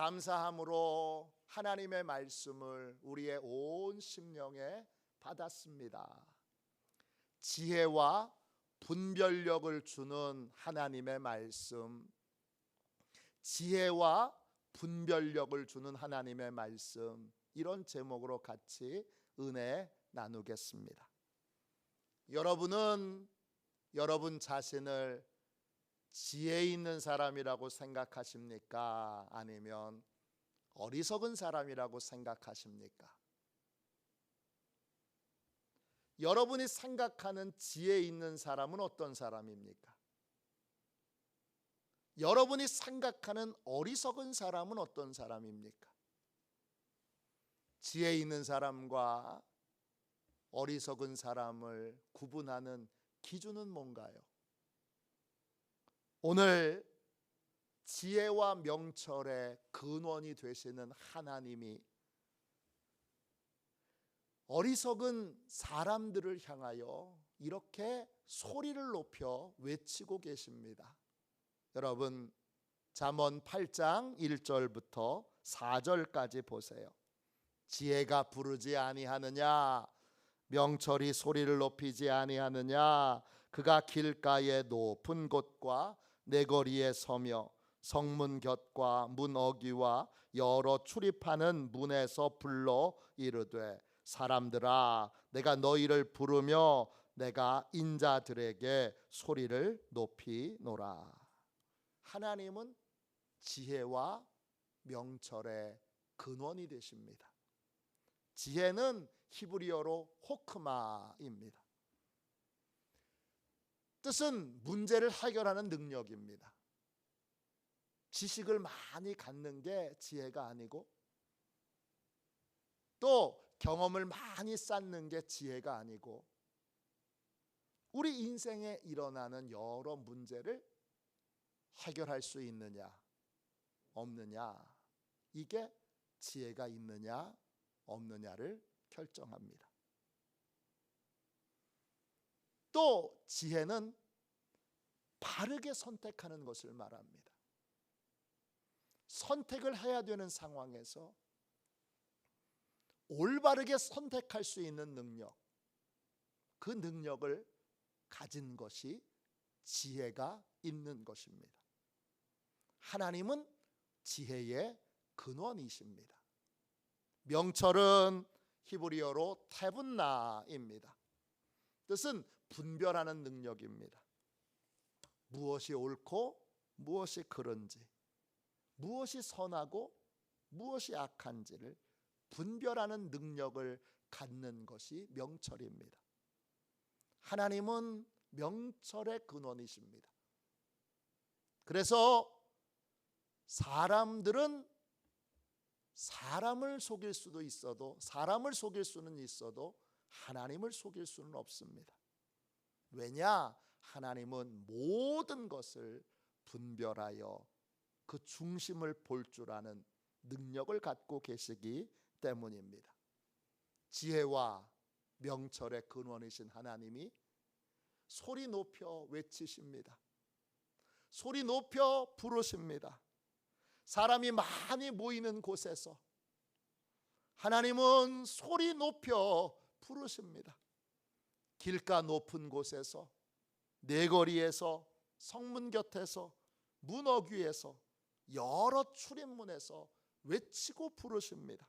감사함으로 하나님의 말씀을 우리의 온 심령에 받았습니다. 지혜와 분별력을 주는 하나님의 말씀, 지혜와 분별력을 주는 하나님의 말씀, 이런 제목으로 같이 은혜 나누겠습니다. 여러분은 여러분 자신을 지혜 있는 사람이라고 생각하십니까? 아니면 어리석은 사람이라고 생각하십니까? 여러분이 생각하는 지혜 있는 사람은 어떤 사람입니까? 여러분이 생각하는 어리석은 사람은 어떤 사람입니까? 지혜 있는 사람과 어리석은 사람을 구분하는 기준은 뭔가요? 오늘 지혜와 명철의 근원이 되시는 하나님이 어리석은 사람들을 향하여 이렇게 소리를 높여 외치고 계십니다. 여러분 잠언 8장 1절부터 4절까지 보세요. 지혜가 부르지 아니하느냐 명철이 소리를 높이지 아니하느냐 그가 길가의 높은 곳과 내 거리에 서며 성문 곁과 문 어귀와 여러 출입하는 문에서 불러 이르되 사람들아 내가 너희를 부르며 내가 인자들에게 소리를 높이노라. 하나님은 지혜와 명철의 근원이 되십니다. 지혜는 히브리어로 호크마입니다 뜻은 문제를 해결하는 능력입니다 지식을 많이 갖는 게 지혜가 아니고 또 경험을 많이 쌓는 게 지혜가 아니고 우리 인생에 일어나는 여러 문제를 해결할 수 있느냐 없느냐 이게 지혜가 있느냐 없느냐를 결정합니다. 또 지혜는 바르게 선택하는 것을 말합니다. 선택을 해야 되는 상황에서 올바르게 선택할 수 있는 능력, 그 능력을 가진 것이 지혜가 있는 것입니다. 하나님은 지혜의 근원이십니다. 명철은 히브리어로 테분나입니다. 뜻은 분별하는 능력입니다. 무엇이 옳고 무엇이 그른지, 무엇이 선하고 무엇이 악한지를 분별하는 능력을 갖는 것이 명철입니다. 하나님은 명철의 근원이십니다. 그래서 사람들은 사람을 속일 수도 있어도 사람을 속일 수는 있어도 하나님을 속일 수는 없습니다. 왜냐? 하나님은 모든 것을 분별하여 그 중심을 볼 줄 아는 능력을 갖고 계시기 때문입니다. 지혜와 명철의 근원이신 하나님이 소리 높여 외치십니다. 소리 높여 부르십니다. 사람이 많이 모이는 곳에서 하나님은 소리 높여 부르십니다. 길가 높은 곳에서 내거리에서 성문 곁에서 문어귀에서 여러 출입문에서 외치고 부르십니다.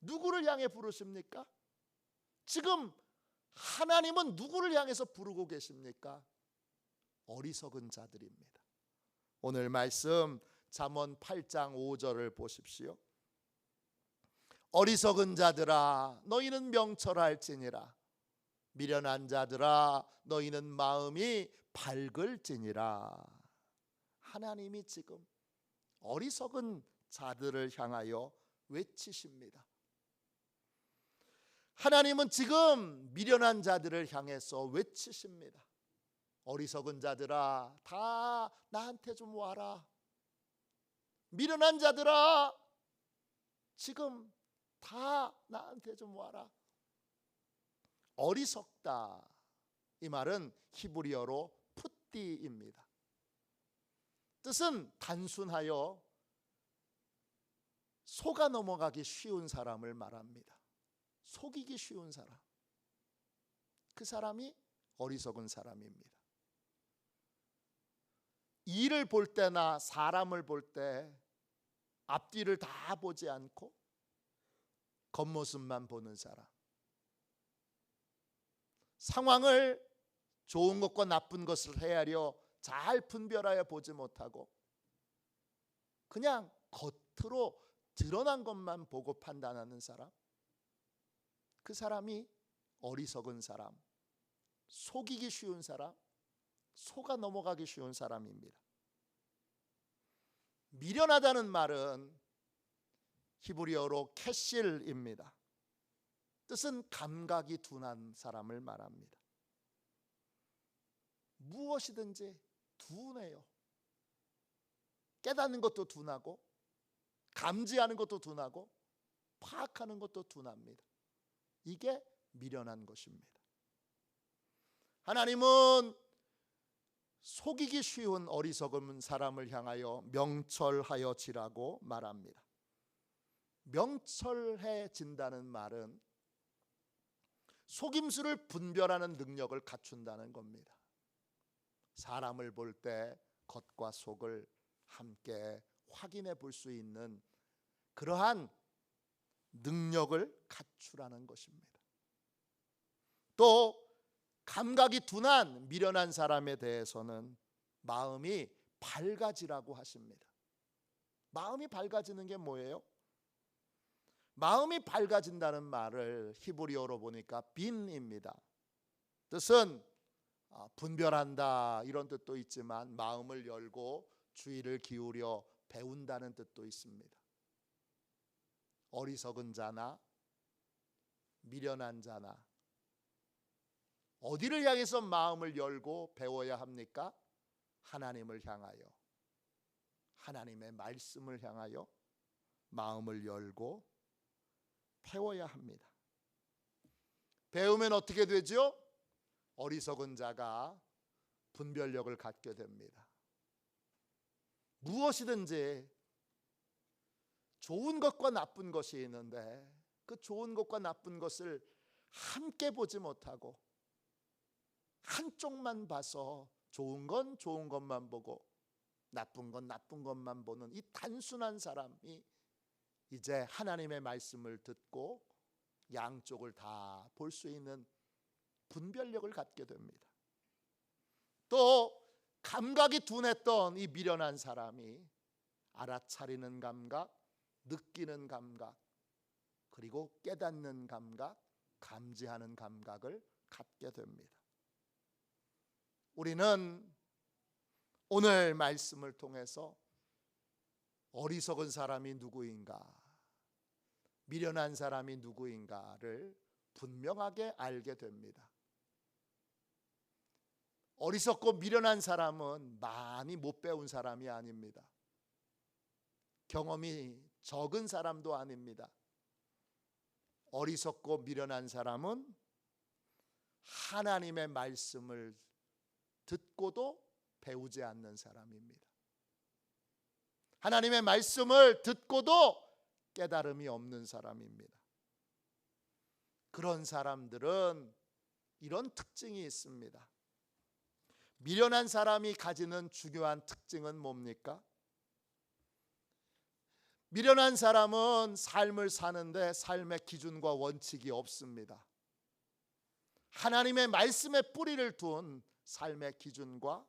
누구를 향해 부르십니까? 지금 하나님은 누구를 향해서 부르고 계십니까? 어리석은 자들입니다. 오늘 말씀 잠언 8장 5절을 보십시오. 어리석은 자들아 너희는 명철할지니라 미련한 자들아 너희는 마음이 밝을지니라 하나님이 지금 어리석은 자들을 향하여 외치십니다. 하나님은 지금 미련한 자들을 향해서 외치십니다. 어리석은 자들아, 다 나한테 좀 와라. 미련한 자들아, 지금 다 나한테 좀 와라. 어리석다. 이 말은 히브리어로 푸띠입니다. 뜻은 단순하여 속아 넘어가기 쉬운 사람을 말합니다. 속이기 쉬운 사람. 그 사람이 어리석은 사람입니다. 일을 볼 때나 사람을 볼 때 앞뒤를 다 보지 않고 겉모습만 보는 사람. 상황을 좋은 것과 나쁜 것을 헤아려 잘 분별하여 보지 못하고 그냥 겉으로 드러난 것만 보고 판단하는 사람. 그 사람이 어리석은 사람, 속이기 쉬운 사람, 속아 넘어가기 쉬운 사람입니다. 미련하다는 말은 히브리어로 캐실입니다. 뜻은 감각이 둔한 사람을 말합니다. 무엇이든지 둔해요. 깨닫는 것도 둔하고 감지하는 것도 둔하고 파악하는 것도 둔합니다. 이게 미련한 것입니다. 하나님은 속이기 쉬운 어리석은 사람을 향하여 명철하여 지라고 말합니다. 명철해진다는 말은 속임수를 분별하는 능력을 갖춘다는 겁니다. 사람을 볼 때 겉과 속을 함께 확인해 볼 수 있는 그러한 능력을 갖추라는 것입니다. 또 감각이 둔한 미련한 사람에 대해서는 마음이 밝아지라고 하십니다. 마음이 밝아지는 게 뭐예요? 마음이 밝아진다는 말을 히브리어로 보니까 빈입니다. 뜻은 아, 분별한다 이런 뜻도 있지만 마음을 열고 주의를 기울여 배운다는 뜻도 있습니다. 어리석은 자나 미련한 자나 어디를 향해서 마음을 열고 배워야 합니까? 하나님을 향하여 하나님의 말씀을 향하여 마음을 열고 배워야 합니다. 배우면 어떻게 되죠? 어리석은 자가 분별력을 갖게 됩니다. 무엇이든지 좋은 것과 나쁜 것이 있는데 그 좋은 것과 나쁜 것을 함께 보지 못하고 한쪽만 봐서 좋은 건 좋은 것만 보고 나쁜 건 나쁜 것만 보는 이 단순한 사람이 이제 하나님의 말씀을 듣고 양쪽을 다 볼 수 있는 분별력을 갖게 됩니다. 또 감각이 둔했던 이 미련한 사람이 알아차리는 감각, 느끼는 감각, 그리고 깨닫는 감각, 감지하는 감각을 갖게 됩니다. 우리는 오늘 말씀을 통해서 어리석은 사람이 누구인가, 미련한 사람이 누구인가를 분명하게 알게 됩니다. 어리석고 미련한 사람은 많이 못 배운 사람이 아닙니다. 경험이 적은 사람도 아닙니다. 어리석고 미련한 사람은 하나님의 말씀을 듣고도 배우지 않는 사람입니다. 하나님의 말씀을 듣고도 깨달음이 없는 사람입니다. 그런 사람들은 이런 특징이 있습니다. 미련한 사람이 가지는 중요한 특징은 뭡니까? 미련한 사람은 삶을 사는데 삶의 기준과 원칙이 없습니다. 하나님의 말씀에 뿌리를 둔 삶의 기준과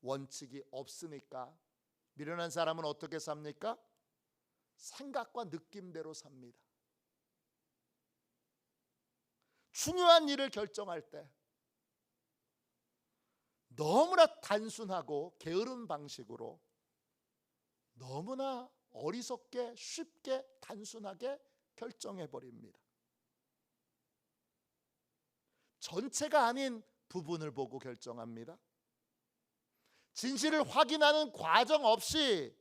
원칙이 없으니까 미련한 사람은 어떻게 삽니까? 생각과 느낌대로 삽니다. 중요한 일을 결정할 때 너무나 단순하고 게으른 방식으로 너무나 어리석게 쉽게 단순하게 결정해 버립니다. 전체가 아닌 부분을 보고 결정합니다. 진실을 확인하는 과정 없이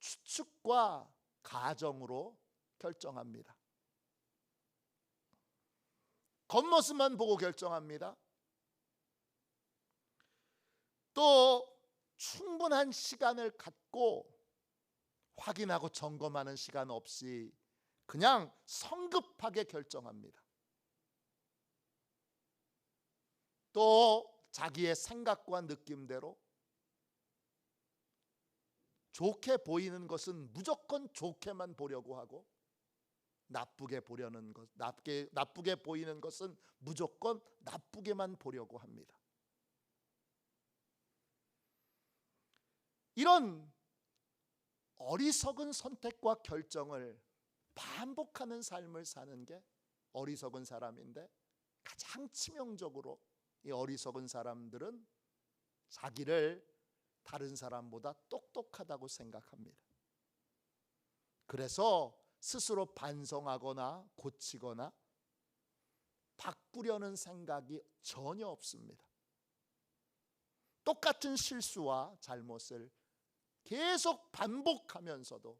추측과 가정으로 결정합니다. 겉모습만 보고 결정합니다. 또 충분한 시간을 갖고 확인하고 점검하는 시간 없이 그냥 성급하게 결정합니다. 또 자기의 생각과 느낌대로 좋게 보이는 것은 무조건 좋게만 보려고 하고 나쁘게 보려는 것, 나쁘게 나쁘게 보이는 것은 무조건 나쁘게만 보려고 합니다. 이런 어리석은 선택과 결정을 반복하는 삶을 사는 게 어리석은 사람인데 가장 치명적으로 이 어리석은 사람들은 자기를 다른 사람보다 똑똑하다고 생각합니다. 그래서 스스로 반성하거나 고치거나 바꾸려는 생각이 전혀 없습니다. 똑같은 실수와 잘못을 계속 반복하면서도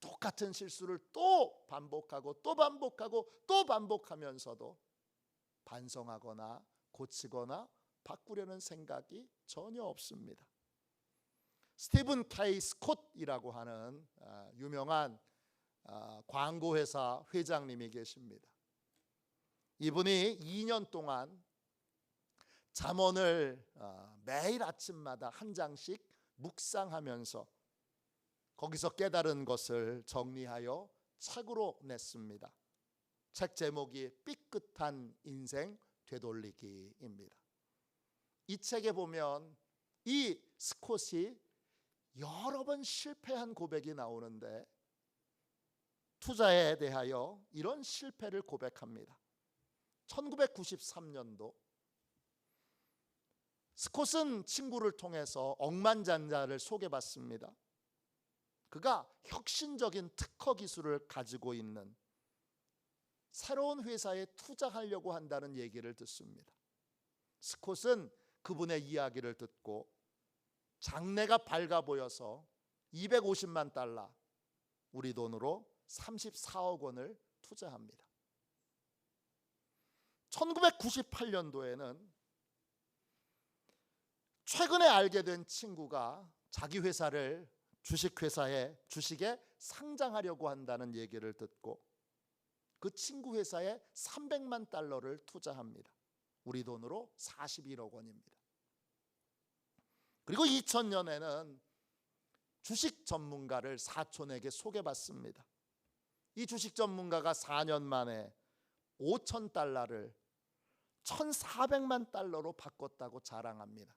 똑같은 실수를 또 반복하고 또 반복하고 또 반복하면서도 반성하거나 고치거나 바꾸려는 생각이 전혀 없습니다. 스티븐 케이 스콧이라고 하는 아, 유명한 아, 광고회사 회장님이 계십니다. 이분이 2년 동안 잠언을 아, 매일 아침마다 한 장씩 묵상하면서 거기서 깨달은 것을 정리하여 책으로 냈습니다. 책 제목이 삐끗한 인생 되돌리기입니다. 이 책에 보면 이 스콧이 여러 번 실패한 고백이 나오는데 투자에 대하여 이런 실패를 고백합니다. 1993년도 스콧은 친구를 통해서 억만장자를 소개받습니다. 그가 혁신적인 특허 기술을 가지고 있는 새로운 회사에 투자하려고 한다는 얘기를 듣습니다. 스콧은 그분의 이야기를 듣고 장래가 밝아 보여서 250만 달러 우리 돈으로 34억 원을 투자합니다. 1998년도에는 최근에 알게 된 친구가 자기 회사를 주식회사에 주식에 상장하려고 한다는 얘기를 듣고 그 친구 회사에 300만 달러를 투자합니다. 우리 돈으로 41억 원입니다. 그리고 2000년에는 주식 전문가를 사촌에게 소개받습니다. 이 주식 전문가가 4년 만에 5천 달러를 1,400만 달러로 바꿨다고 자랑합니다.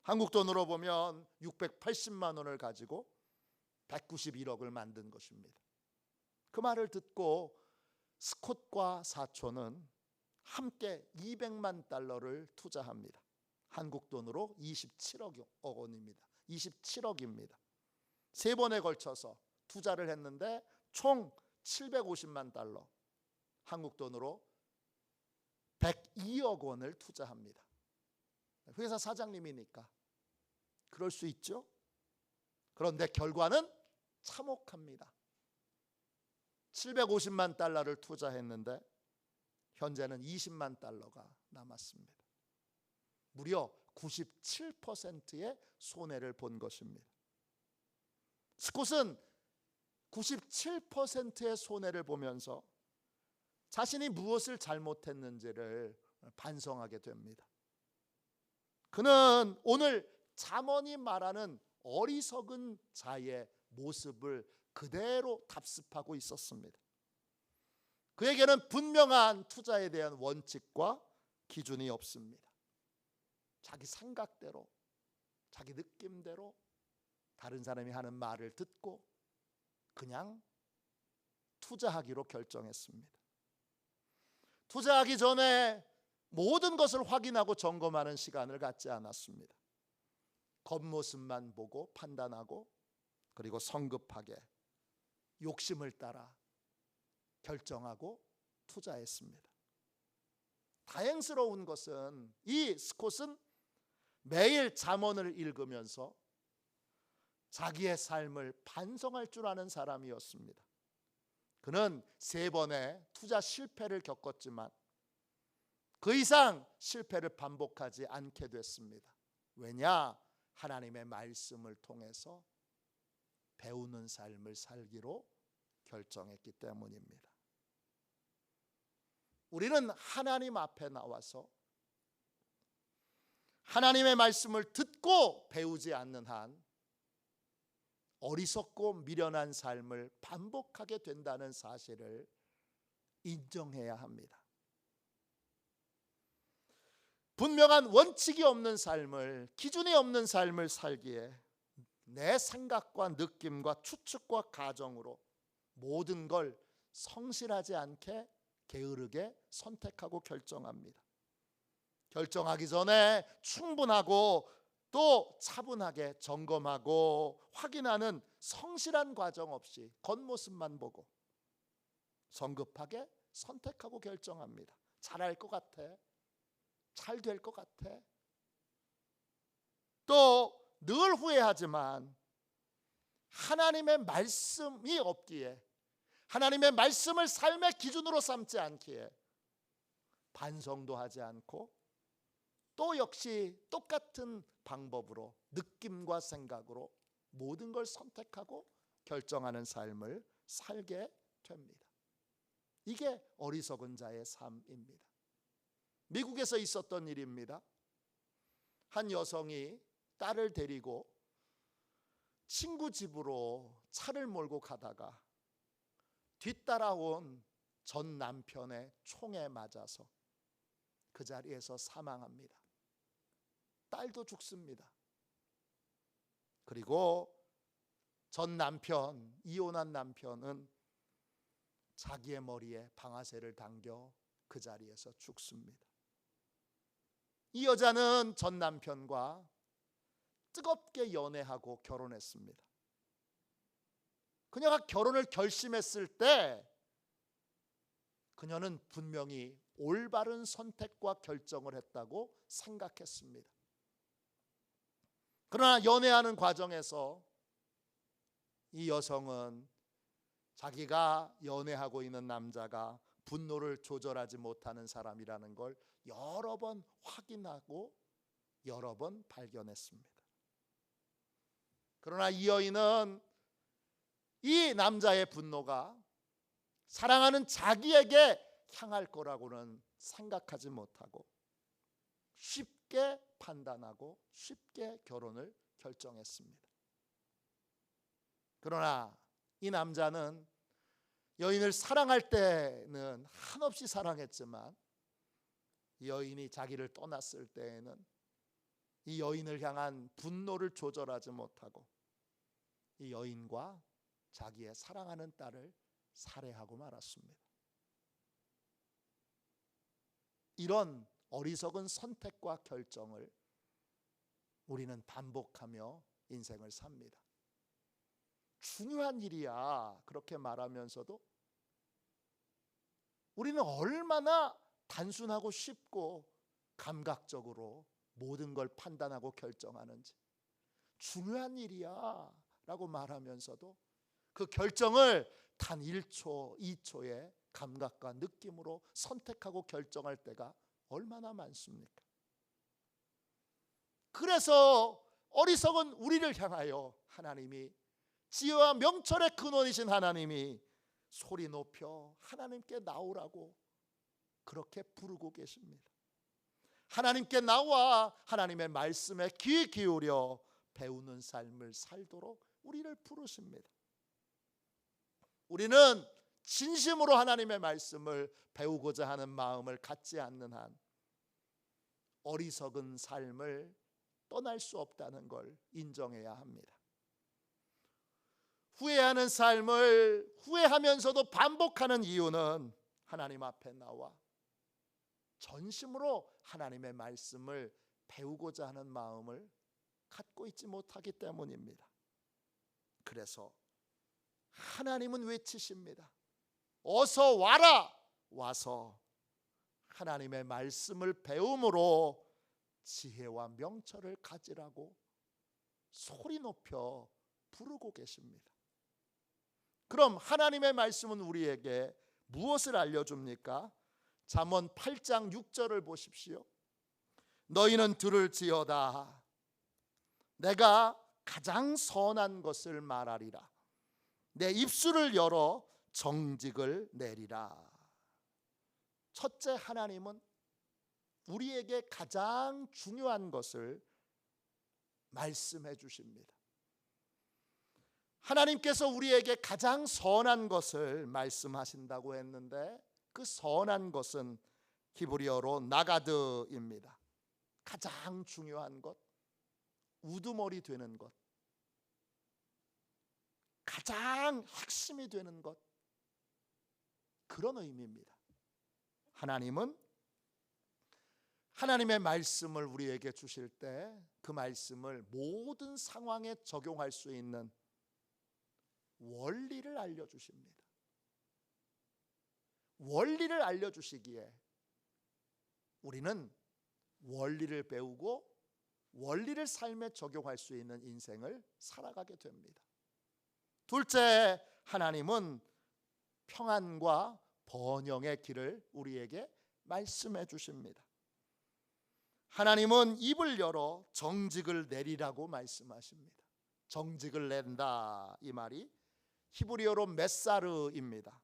한국 돈으로 보면 680만 원을 가지고 191억을 만든 것입니다. 그 말을 듣고 스콧과 사촌은 함께 200만 달러를 투자합니다. 한국 돈으로 27억 원입니다. 27억입니다. 세 번에 걸쳐서 투자를 했는데 총 750만 달러. 한국 돈으로 102억 원을 투자합니다. 회사 사장님이니까 그럴 수 있죠. 그런데 결과는 참혹합니다. 750만 달러를 투자했는데 현재는 20만 달러가 남았습니다. 무려 97%의 손해를 본 것입니다. 스콧은 97%의 손해를 보면서 자신이 무엇을 잘못했는지를 반성하게 됩니다. 그는 오늘 잠언이 말하는 어리석은 자의 모습을 그대로 답습하고 있었습니다. 그에게는 분명한 투자에 대한 원칙과 기준이 없습니다. 자기 생각대로, 자기 느낌대로 다른 사람이 하는 말을 듣고 그냥 투자하기로 결정했습니다. 투자하기 전에 모든 것을 확인하고 점검하는 시간을 갖지 않았습니다. 겉모습만 보고 판단하고 그리고 성급하게 욕심을 따라 결정하고 투자했습니다. 다행스러운 것은 이 스콧은 매일 잠언을 읽으면서 자기의 삶을 반성할 줄 아는 사람이었습니다. 그는 세 번의 투자 실패를 겪었지만 그 이상 실패를 반복하지 않게 됐습니다. 왜냐? 하나님의 말씀을 통해서 배우는 삶을 살기로 결정했기 때문입니다. 우리는 하나님 앞에 나와서 하나님의 말씀을 듣고 배우지 않는 한 어리석고 미련한 삶을 반복하게 된다는 사실을 인정해야 합니다. 분명한 원칙이 없는 삶을 기준이 없는 삶을 살기에 내 생각과 느낌과 추측과 가정으로 모든 걸 성실하지 않게 게으르게 선택하고 결정합니다. 결정하기 전에 충분하고 또 차분하게 점검하고 확인하는 성실한 과정 없이 겉모습만 보고 성급하게 선택하고 결정합니다. 잘할 것 같아. 잘 될 것 같아. 또 늘 후회하지만 하나님의 말씀이 없기에 하나님의 말씀을 삶의 기준으로 삼지 않기에 반성도 하지 않고 또 역시 똑같은 방법으로 느낌과 생각으로 모든 걸 선택하고 결정하는 삶을 살게 됩니다. 이게 어리석은 자의 삶입니다. 미국에서 있었던 일입니다. 한 여성이 딸을 데리고 친구 집으로 차를 몰고 가다가 뒤따라온 전 남편의 총에 맞아서 그 자리에서 사망합니다. 딸도 죽습니다. 그리고 전 남편, 이혼한 남편은 자기의 머리에 방아쇠를 당겨 그 자리에서 죽습니다. 이 여자는 전 남편과 뜨겁게 연애하고 결혼했습니다. 그녀가 결혼을 결심했을 때 그녀는 분명히 올바른 선택과 결정을 했다고 생각했습니다. 그러나 연애하는 과정에서 이 여성은 자기가 연애하고 있는 남자가 분노를 조절하지 못하는 사람이라는 걸 여러 번 확인하고 여러 번 발견했습니다. 그러나 이 여인은 이 남자의 분노가 사랑하는 자기에게 향할 거라고는 생각하지 못하고 쉽게 판단하고 쉽게 결혼을 결정했습니다. 그러나 이 남자는 여인을 사랑할 때는 한없이 사랑했지만 여인이 자기를 떠났을 때에는 이 여인을 향한 분노를 조절하지 못하고 이 여인과 자기의 사랑하는 딸을 살해하고 말았습니다. 이런 어리석은 선택과 결정을 우리는 반복하며 인생을 삽니다. 중요한 일이야. 그렇게 말하면서도 우리는 얼마나 단순하고 쉽고 감각적으로 모든 걸 판단하고 결정하는지 중요한 일이야 라고 말하면서도 그 결정을 단 1초, 2초의 감각과 느낌으로 선택하고 결정할 때가 얼마나 많습니까? 그래서 어리석은 우리를 향하여 하나님이 지혜와 명철의 근원이신 하나님이 소리 높여 하나님께 나오라고 그렇게 부르고 계십니다. 하나님께 나와 하나님의 말씀에 귀 기울여 배우는 삶을 살도록 우리를 부르십니다. 우리는 진심으로 하나님의 말씀을 배우고자 하는 마음을 갖지 않는 한 어리석은 삶을 떠날 수 없다는 걸 인정해야 합니다. 후회하는 삶을 후회하면서도 반복하는 이유는 하나님 앞에 나와 전심으로 하나님의 말씀을 배우고자 하는 마음을 갖고 있지 못하기 때문입니다. 그래서 하나님은 외치십니다. 어서 와라. 와서 하나님의 말씀을 배움으로 지혜와 명철을 가지라고 소리 높여 부르고 계십니다. 그럼 하나님의 말씀은 우리에게 무엇을 알려줍니까? 잠언 8장 6절을 보십시오. 너희는 들을지어다. 내가 가장 선한 것을 말하리라. 내 입술을 열어 정직을 내리라. 첫째 하나님은 우리에게 가장 중요한 것을 말씀해 주십니다. 하나님께서 우리에게 가장 선한 것을 말씀하신다고 했는데 그 선한 것은 히브리어로 나가드입니다. 가장 중요한 것, 우두머리 되는 것, 가장 핵심이 되는 것, 그런 의미입니다. 하나님은 하나님의 말씀을 우리에게 주실 때 그 말씀을 모든 상황에 적용할 수 있는 원리를 알려주십니다. 원리를 알려주시기에 우리는 원리를 배우고 원리를 삶에 적용할 수 있는 인생을 살아가게 됩니다. 둘째, 하나님은 평안과 번영의 길을 우리에게 말씀해 주십니다. 하나님은 입을 열어 정직을 내리라고 말씀하십니다. 정직을 낸다 이 말이 히브리어로 메사르입니다.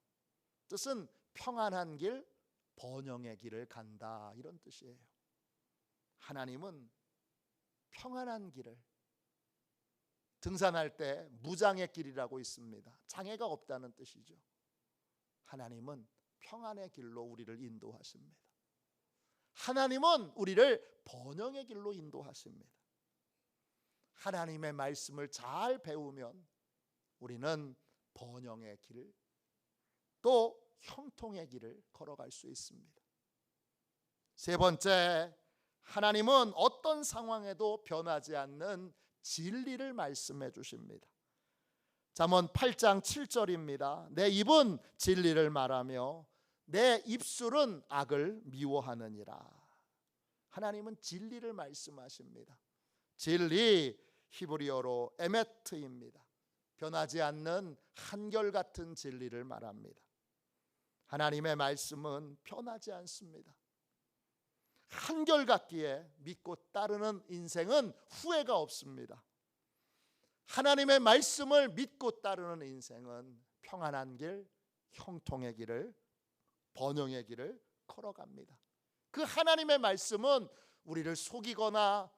뜻은 평안한 길, 번영의 길을 간다 이런 뜻이에요. 하나님은 평안한 길을 등산할 때 무장의 길이라고 있습니다. 장애가 없다는 뜻이죠. 하나님은 평안의 길로 우리를 인도하십니다. 하나님은 우리를 번영의 길로 인도하십니다. 하나님의 말씀을 잘 배우면 우리는 번영의 길, 또 형통의 길을 걸어갈 수 있습니다. 세 번째, 하나님은 어떤 상황에도 변하지 않는 진리를 말씀해 주십니다. 잠언 8장 7절입니다. 내 입은 진리를 말하며 내 입술은 악을 미워하느니라. 하나님은 진리를 말씀하십니다. 진리 히브리어로 에메트입니다. 변하지 않는 한결같은 진리를 말합니다. 하나님의 말씀은 변하지 않습니다. 한결같기에 믿고 따르는 인생은 후회가 없습니다. 하나님의 말씀을 믿고 따르는 인생은 평안한 길, 형통의 길을 번영의 길을 걸어갑니다. 그 하나님의 말씀은 우리를 속이거나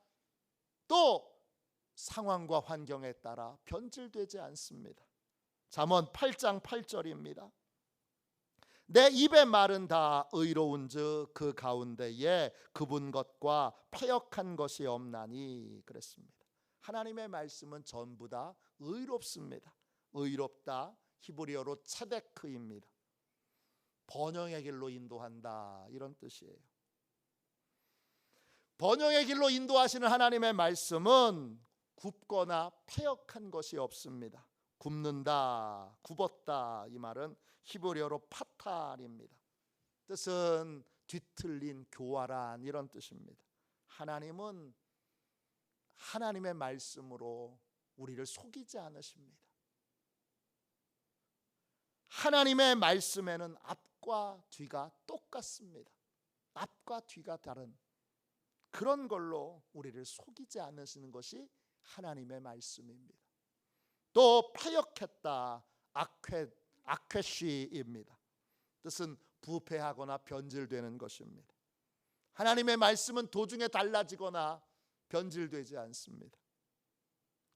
또 상황과 환경에 따라 변질되지 않습니다. 잠언 8장 8절입니다. 내 입의 말은 다 의로운즉 그 가운데에 그분 것과 패역한 것이 없나니 그랬습니다. 하나님의 말씀은 전부 다 의롭습니다. 의롭다 히브리어로 차데크입니다. 번영의 길로 인도한다 이런 뜻이에요. 번영의 길로 인도하시는 하나님의 말씀은 굽거나 패역한 것이 없습니다. 굽는다, 굽었다 이 말은 히브리어로 파탈입니다. 뜻은 뒤틀린 교활한 이런 뜻입니다. 하나님은 하나님의 말씀으로 우리를 속이지 않으십니다. 하나님의 말씀에는 앞과 뒤가 똑같습니다. 앞과 뒤가 다른 그런 걸로 우리를 속이지 않으시는 것이 하나님의 말씀입니다. 또 패역했다 악회 악회시입니다. 뜻은 부패하거나 변질되는 것입니다. 하나님의 말씀은 도중에 달라지거나 변질되지 않습니다.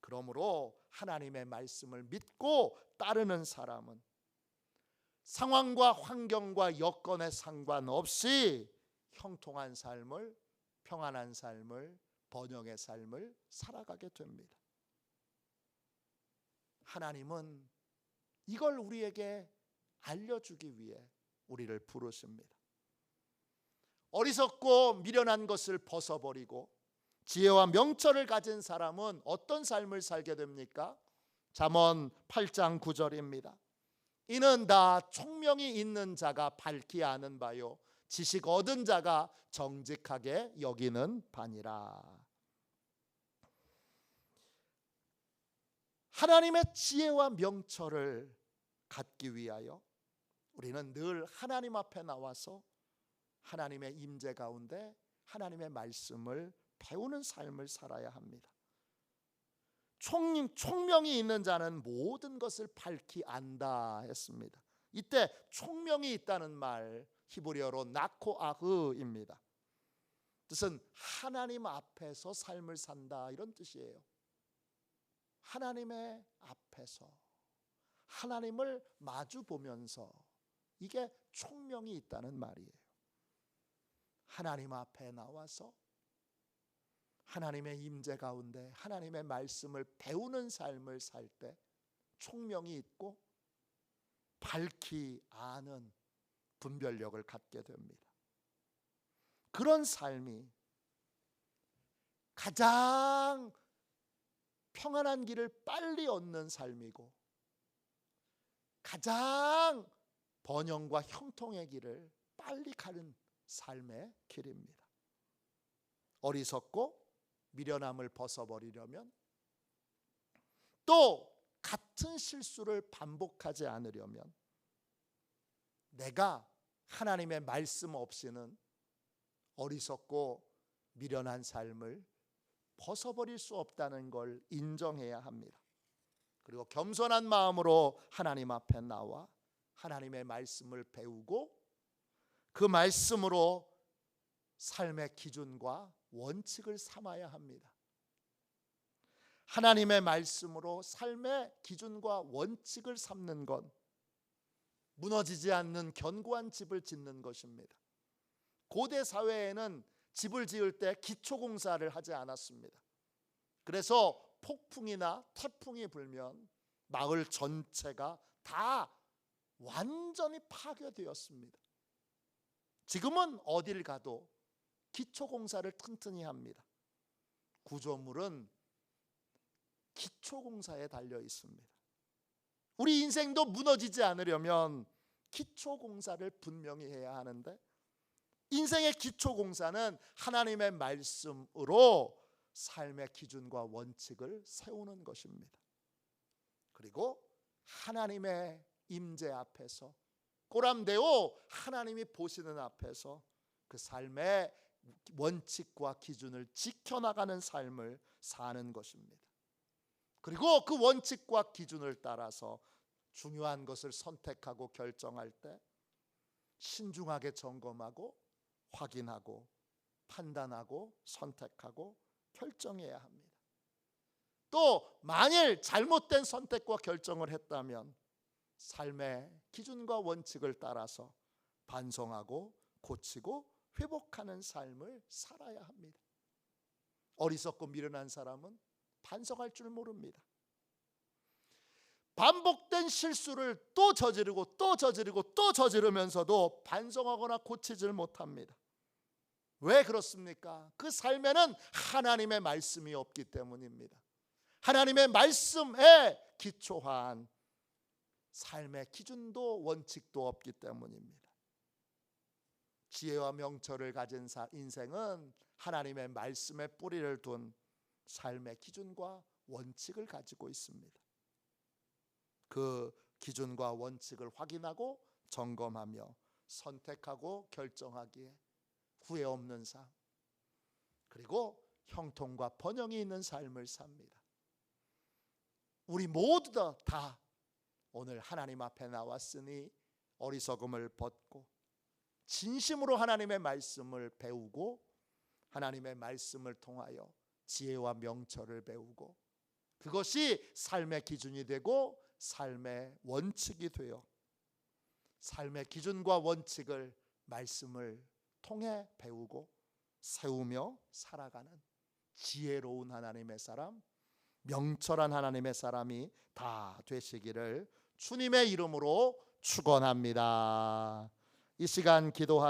그러므로 하나님의 말씀을 믿고 따르는 사람은 상황과 환경과 여건에 상관없이 형통한 삶을 평안한 삶을 번영의 삶을 살아가게 됩니다. 하나님은 이걸 우리에게 알려주기 위해 우리를 부르십니다. 어리석고 미련한 것을 벗어버리고 지혜와 명철을 가진 사람은 어떤 삶을 살게 됩니까? 잠언 8장 9절입니다. 이는 다 총명이 있는 자가 밝히 아는 바요 지식 얻은 자가 정직하게 여기는 바니라. 하나님의 지혜와 명철을 갖기 위하여 우리는 늘 하나님 앞에 나와서 하나님의 임재 가운데 하나님의 말씀을 배우는 삶을 살아야 합니다. 총, 총명이 있는 자는 모든 것을 밝히 안다 했습니다. 이때 총명이 있다는 말 히브리어로 나코아흐입니다. 뜻은 하나님 앞에서 삶을 산다 이런 뜻이에요. 하나님의 앞에서 하나님을 마주 보면서 이게 총명이 있다는 말이에요. 하나님 앞에 나와서 하나님의 임재 가운데 하나님의 말씀을 배우는 삶을 살 때 총명이 있고 밝히 아는 분별력을 갖게 됩니다. 그런 삶이 가장 평안한 길을 빨리 얻는 삶이고 가장 번영과 형통의 길을 빨리 가는 삶의 길입니다. 어리석고 미련함을 벗어버리려면 또 같은 실수를 반복하지 않으려면 내가 하나님의 말씀 없이는 어리석고 미련한 삶을 벗어버릴 수 없다는 걸 인정해야 합니다. 그리고 겸손한 마음으로 하나님 앞에 나와 하나님의 말씀을 배우고 그 말씀으로 삶의 기준과 원칙을 삼아야 합니다. 하나님의 말씀으로 삶의 기준과 원칙을 삼는 건 무너지지 않는 견고한 집을 짓는 것입니다. 고대 사회에는 집을 지을 때 기초 공사를 하지 않았습니다. 그래서 폭풍이나 태풍이 불면 마을 전체가 다 완전히 파괴되었습니다. 지금은 어딜 가도 기초 공사를 튼튼히 합니다. 구조물은 기초 공사에 달려 있습니다. 우리 인생도 무너지지 않으려면 기초 공사를 분명히 해야 하는데 인생의 기초 공사는 하나님의 말씀으로 삶의 기준과 원칙을 세우는 것입니다. 그리고 하나님의 임재 앞에서 꼬람대오 하나님이 보시는 앞에서 그 삶의 원칙과 기준을 지켜나가는 삶을 사는 것입니다. 그리고 그 원칙과 기준을 따라서 중요한 것을 선택하고 결정할 때 신중하게 점검하고 확인하고 판단하고 선택하고 결정해야 합니다. 또 만일 잘못된 선택과 결정을 했다면 삶의 기준과 원칙을 따라서 반성하고 고치고 회복하는 삶을 살아야 합니다. 어리석고 미련한 사람은 반성할 줄 모릅니다. 반복된 실수를 또 저지르고 또 저지르고 또 저지르면서도 반성하거나 고치질 못합니다. 왜 그렇습니까? 그 삶에는 하나님의 말씀이 없기 때문입니다. 하나님의 말씀에 기초한 삶의 기준도 원칙도 없기 때문입니다. 지혜와 명철을 가진 인생은 하나님의 말씀에 뿌리를 둔 삶의 기준과 원칙을 가지고 있습니다. 그 기준과 원칙을 확인하고 점검하며 선택하고 결정하기에 후회 없는 삶 그리고 형통과 번영이 있는 삶을 삽니다. 우리 모두 다 오늘 하나님 앞에 나왔으니 어리석음을 벗고 진심으로 하나님의 말씀을 배우고 하나님의 말씀을 통하여 지혜와 명철을 배우고 그것이 삶의 기준이 되고 삶의 원칙이 되어 삶의 기준과 원칙을 말씀을 통해 배우고 세우며 살아가는 지혜로운 하나님의 사람, 명철한 하나님의 사람이 다 되시기를 주님의 이름으로 축원합니다. 이 시간 기도하